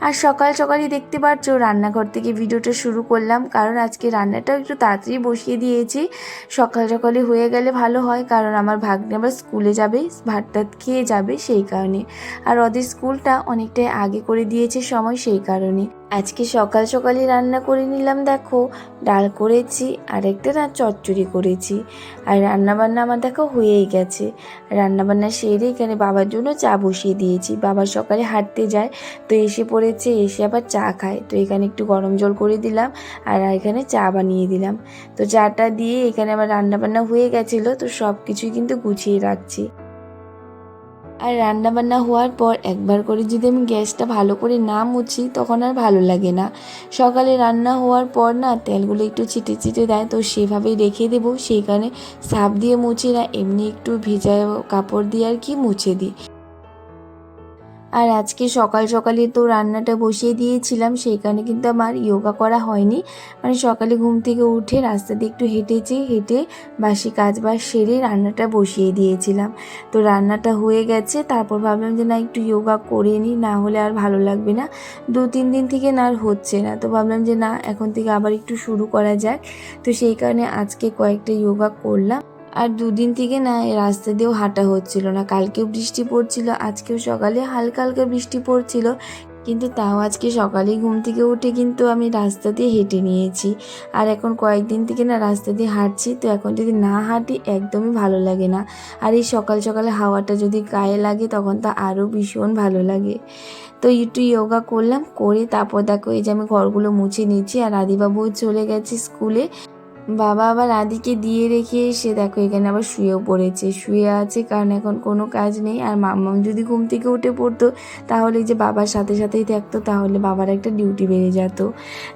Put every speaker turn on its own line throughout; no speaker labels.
আর সকাল সকালই দেখতে পাচ্ছ রান্নাঘর থেকে ভিডিওটা শুরু করলাম। কারণ আজকে রান্নাটাও একটু তাড়াতাড়ি বসিয়ে দিয়েছি। সকাল সকালে হয়ে গেলে ভালো হয়, কারণ আমার ভাগ্নে আবার স্কুলে যাবে, ভাত টাত খেয়ে যাবে সেই কারণে। আর ওদের স্কুলটা অনেকটাই আগে করে দিয়েছে সময় সেই কারণে। আজকে সকাল সকালে রান্না করে নিলাম, দেখো। ডাল করেছি, আর একটা না চচ্চড়ি করেছি। আর রান্নাবান্না আমার দেখো হয়েই গেছে। রান্নাবান্না সেরে এখানে বাবার জন্য চা বসিয়ে দিয়েছি। বাবা সকালে হাঁটতে যায়, তো এসে পড়েছে, এসে আবার চা খায়। তো এখানে একটু গরম জল করে দিলাম আর এখানে চা বানিয়ে দিলাম। তো চাটা দিয়ে এখানে আমার রান্নাবান্না হয়ে গেছিল, তো সব কিছুই কিন্তু গুছিয়ে রাখছি। আর রান্না বান্না হওয়ার পর একবার করে যদি আমি গ্যাসটা ভালো করে না মুছি, তখন আর ভালো লাগে না। সকালে রান্না হওয়ার পর না তেলগুলো একটু ছিটে ছিটে দেয়, তো সেভাবেই রেখে দেবো। সেই কারণে সাপ দিয়ে মুছি না, এমনি একটু ভেজা কাপড় দিয়ে আর কি মুছে দিই। আর আজকে সকাল সকালে তো রান্নাটা বসিয়ে দিয়েছিলাম, সেইখানে কিন্তু আমার যোগা করা হয়নি। মানে সকালে ঘুম থেকে উঠে রাস্তা দিয়ে একটু হেঁটেছি হেঁটে বাসি কাজ বাজ সেরে রান্নাটা বসিয়ে দিয়েছিলাম। তো রান্নাটা হয়ে গেছে, তারপর ভাবলাম যে না একটু যোগা করে নিই না হলে আর ভালো লাগবে না। দু তিন দিন থেকে না আর হচ্ছে না, তো ভাবলাম যে না এখন থেকে আবার একটু শুরু করা যাক। তো সেই কারণে আজকে কয়েকটা যোগা করলাম। আর দুদিন থেকে না এই রাস্তা দিয়েও হাঁটা হচ্ছিল না। কালকেও বৃষ্টি পড়ছিল, আজকেও সকালে হালকা হালকা বৃষ্টি পড়ছিল। কিন্তু তাও আজকে সকালে ঘুম থেকে উঠে কিন্তু আমি রাস্তা দিয়ে হেঁটে নিয়েছি। আর এখন কয়েকদিন থেকে না রাস্তা দিয়ে হাঁটছি, তো এখন যদি না হাঁটি একদমই ভালো লাগে না। আর এই সকাল সকালে হাওয়াটা যদি গায়ে লাগে তখন তা আরও ভীষণ ভালো লাগে। তো একটু যোগা করলাম, করে তারপর দেখো এই যে আমি ঘরগুলো মুছে নিয়েছি আর আদিবাবু চলে গেছে স্কুলে। বাবা আবার আদিকে দিয়ে রেখে এসে দেখো, এখানে আবার শুয়েও পড়েছে। শুয়ে আছে কারণ এখন কোনো কাজ নেই। আর মাম্মাম যদি ঘুম থেকে উঠে পড়তো, তাহলে যে বাবার সাথে সাথেই থাকতো, তাহলে বাবার একটা ডিউটি বেড়ে যেত।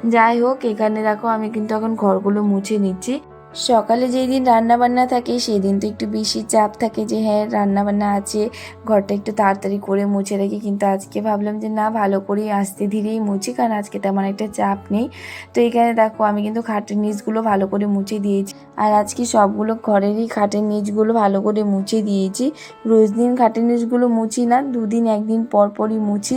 যাই হোক, এখানে দেখো আমি কিন্তু এখন ঘরগুলো মুছে নিচ্ছি। সকালে যেই দিন রান্না বান্না থাকে সেই দিন তো একটু বেশি চাপ থাকে যে হ্যাঁ রান্না বান্না আছে, ঘরটা একটু তাড়াতাড়ি করে মুছে রাখি, কিন্তু আজকে ভাবলাম যে, না, ভালো করে আস্তে ধীরেই মুছি, কারণ আজকে তেমন একটা চাপ নেই। তো এখানে দেখো, আমি কিন্তু খাটের নিচগুলো ভালো করে মুছে দিয়েছি। আর আজকে সবগুলো ঘরেরই খাটের নিচগুলো ভালো করে মুছে দিয়েছি। রোজ দিন খাটের নিচগুলো মুছি না, দুদিন একদিন পর পরই মুছি।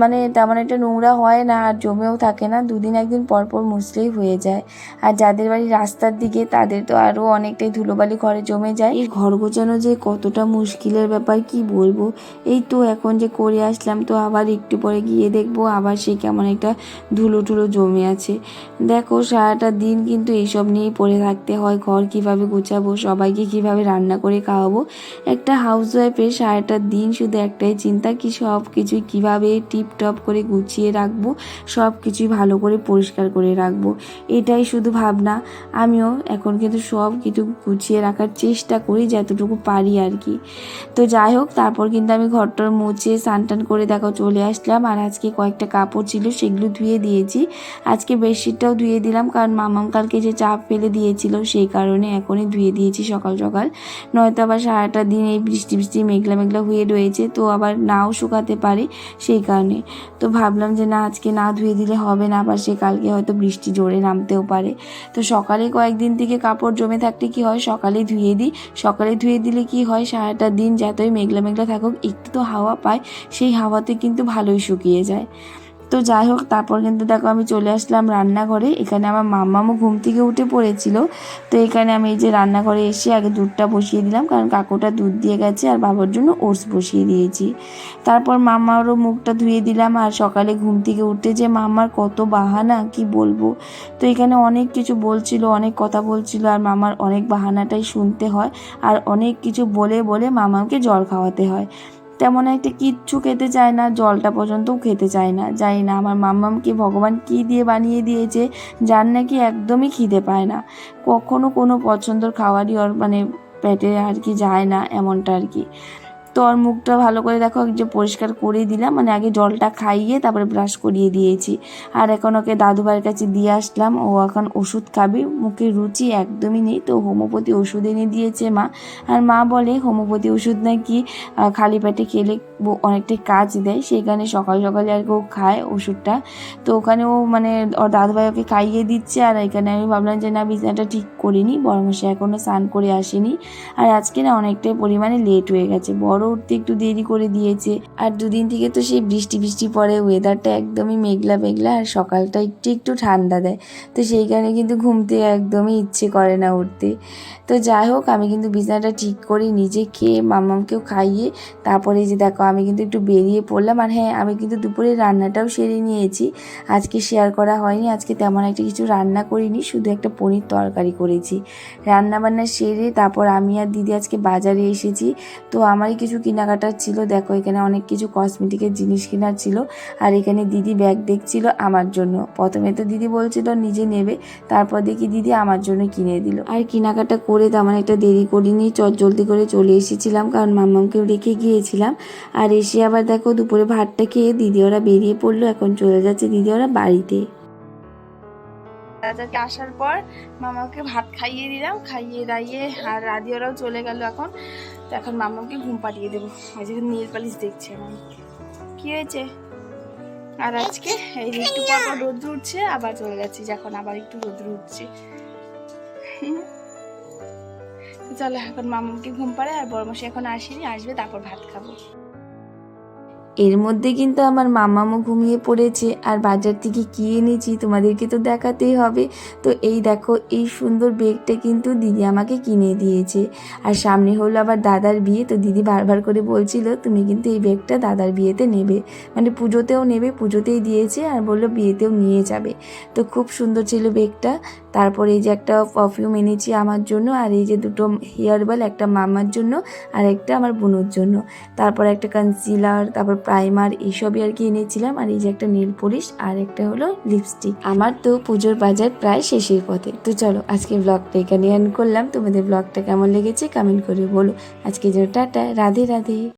মানে তেমন একটা নোংরা হয় না, আর জমেও থাকে না, দুদিন একদিন পর পর মুছলেই হয়ে যায়। আর যাদের বাড়ি রাস্তার দিকে তাদের তো আরও অনেকটাই ধুলোবালি ঘরে জমে যায়। এই ঘর গোছানো যে কতটা মুশকিলের ব্যাপার, কি বলব? এই তো এখন যে করে আসলাম, তো আবার একটু পরে গিয়ে দেখব আবার সে কেমন একটা ধুলো টুলো জমে আছে। দেখো, সারাটা দিন কিন্তু এইসব নিয়েই পড়ে থাকতে হয়। ঘর কীভাবে গোছাবো, সবাইকে কীভাবে রান্না করে খাওয়াবো? একটা হাউস ওয়াইফের সারাটা দিন শুধু একটাই চিন্তা, কি সব কিছুই কীভাবে টিপটপ করে গুছিয়ে রাখব সব কিছুই ভালো করে পরিষ্কার করে রাখব? এটাই শুধু ভাবনা। আমিও এখন কিন্তু সব কিছু গুছিয়ে রাখার চেষ্টা করি যতটুকু পারি আর কি। তো যাই হোক, তারপর কিন্তু আমি ঘরটার মুছে স্নান টান করে দেখো চলে আসলাম। আর আজকে কয়েকটা কাপড় ছিল, সেগুলো ধুয়ে দিয়েছি। আজকে বেডশিটটাও ধুয়ে দিলাম, কারণ মামাম কালকে যে চাপ ফেলে দিয়েছিল সেই কারণে এখনই ধুয়ে দিয়েছি সকাল সকাল। নয়তো আবার সারাটা দিন এই বৃষ্টি বৃষ্টি, মেঘলা মেঘলা হয়ে রয়েছে, তো আবার নাও শুকাতে পারে সেই কারণে। তো ভাবলাম যে না, আজকে না ধুয়ে দিলে হবে না, আবার সে কালকে হয়তো বৃষ্টি জোরে নামতেও পারে। তো সকালে কয়েকদিন থেকে কাপড় জমে থাকলে কি হয়? সকালে ধুয়ে দিই। সকালে ধুয়ে দিলে কি হয়? সারাটা দিন যতই মেঘলা মেঘলা থাকুক, একটু তো হাওয়া পায়, সেই হাওয়াতে কিন্তু ভালোই শুকিয়ে যায়। তো যাই হোক, তারপর কিন্তু দেখো আমি চলে আসলাম রান্নাঘরে। এখানে আমার মাম্মামও ঘুম থেকে উঠে পড়েছিল। তো এখানে আমি এই যে রান্নাঘরে এসে আগে দুধটা বসিয়ে দিলাম, কারণ কাকুটা দুধ দিয়ে গেছে আর বাবার জন্য ওটস বসিয়ে দিয়েছি। তারপর মাম্মারও মুখটা ধুয়ে দিলাম আর সকালে ঘুম থেকে উঠতে যে মাম্মার কত বাহানা, কি বলব? তো এখানে অনেক কিছু বলছিল, অনেক কথা বলছিল আর মামার অনেক বাহানাটাই শুনতে হয় আর অনেক কিছু বলে বলে মামাকে জল খাওয়াতে হয়। তেমন একটা কিচ্ছু খেতে চায় না, জলটা পর্যন্তও খেতে চায় না। জানি না আমার মাম্মামকে ভগবান কি দিয়ে বানিয়ে দিয়েছে, যার নাকি একদমই খিদে পায় না। কখনো কোনো পছন্দর খাবারই ওর মানে পেটে আর কি যায় না, এমনটা আর কি। তো মুখটা ভালো করে দেখো যে পরিষ্কার করে দিলাম। মানে আগে জলটা খাইয়ে তারপরে ব্রাশ করিয়ে দিয়েছি। আর এখন ওকে দাদু ভাইয়ের কাছে দিয়ে আসলাম। ও এখন ওষুধ খাবে। মুখে রুচি একদমই নেই। তো হোমিওপ্যাথি ওষুধ এনে দিয়েছে মা। আর মা বলে হোমিওপ্যাথি ওষুধ নাকি খালি পেটে খেলে অনেকটাই কাজ দেয় সেখানে সকাল সকালে আর কি ও খায় ওষুধটা। তো ওখানে ও মানে ওর দাদু ভাই ওকে খাইয়ে দিচ্ছে আর এখানে আমি ভাবলাম যে না, বিছানাটা ঠিক করিনি বরং সে এখনও স্নান করে আসেনি। আর আজকে না অনেকটাই পরিমাণে লেট হয়ে গেছে, বড় উঠতে একটু দেরি করে দিয়েছে। আর দুদিন থেকে তো সেই বৃষ্টি বৃষ্টি পড়ে ওয়েদারটা একদমই মেঘলা মেঘলা আর সকালটা একটু একটু ঠান্ডা দেয়। তো সেই কারণে কিন্তু ঘুমতে একদমই ইচ্ছে করে না উঠতে। তো যাই হোক, আমি কিন্তু বিছানাটা ঠিক করে নিজে খেয়ে মামামকেও খাইয়ে তারপরে যে দেখো আমি কিন্তু একটু বেরিয়ে পড়লাম আর হ্যাঁ আমি কিন্তু দুপুরে রান্নাটাও সেরে নিয়েছি। আজকে শেয়ার করা হয়নি, আজকে তেমন একটা কিছু রান্না করিনি, শুধু একটা পনির তরকারি করেছি। রান্না বান্না সেরে তারপর আমি আর দিদি আজকে বাজারে এসেছি। তো আমারই কিছু কেনাকাটার ছিল, দেখো এখানে অনেক কিছু কসমেটিকের জিনিস কেনার ছিল আর এখানে দিদি ব্যাগ দেখছিল আমার জন্য। প্রথমে তো দিদি বলছিল নিজে নেবে, তারপর দেখি দিদি আমার জন্য কিনে দিল। আর কেনাকাটা করে তেমন একটা দেরি করিনি, চট জলদি করে চলে এসেছিলাম, কারণ মাম্মামকেও রেখে গিয়েছিলাম। আর এসে আবার দেখো দুপুরে ভাতটা খেয়ে দিদি ওরা বেরিয়ে পড়ল, এখন চলে যাচ্ছে দিদি ওরা বাড়িতে।
রাজাকে আসার পর মামাকে ভাত খাইয়ে দিলাম, খাইয়ে দাইয়ে আর রাধি ওরাও চলে গেল এখন। তো এখন মামাকে ঘুম পাঠিয়ে দেবো। আজকে নীল পালিশ দেখছে আমার কি হয়েছে? আর আজকে এই যে একটু পর রোদ্র উঠছে, আবার চলে যাচ্ছি, যখন আবার একটু রোদ্র উঠছে। চলো, এখন মামাকে ঘুম পাড়ে আর বড়মাসি এখন আসেনি, আসবে, তারপর ভাত খাব।
এর মধ্যে কিন্তু আমার মামামও ঘুমিয়ে পড়েছে, আর বাজার থেকে কি এনেছি তোমাদেরকে তো দেখাতেই হবে। তো এই দেখো, এই সুন্দর বেগটা কিন্তু দিদি আমাকে কিনে দিয়েছে। আর সামনে হলো আবার দাদার বিয়ে, তো দিদি বারবার করে বলছিল, তুমি কিন্তু এই বেগটা দাদার বিয়েতে নেবে। মানে পুজোতেও নেবে, পুজোতেই দিয়েছে, আর বলল বিয়েতেও নিয়ে যাবে। তো খুব সুন্দর ছিল বেগটা তারপর এই যে একটা পারফিউম এনেছি আমার জন্য, আর এই যে দুটো হেয়ার বেল একটা মামার জন্য, আর একটা আমার বোনের জন্য। তারপর একটা কনসিলার তারপর প্রাইমার এইসবই আর কি এনেছিলাম। আর এই যে একটা নীল পলিশ আর একটা হলো লিপস্টিক আমার তো পুজোর বাজার প্রায় শেষের পথে। তো চলো আজকে ব্লগটা এখানে এন করলাম। তোমাদের ব্লগটা কেমন লেগেছে কমেন্ট করে বলো। আজকে যেন টাটা। রাধে রাধে।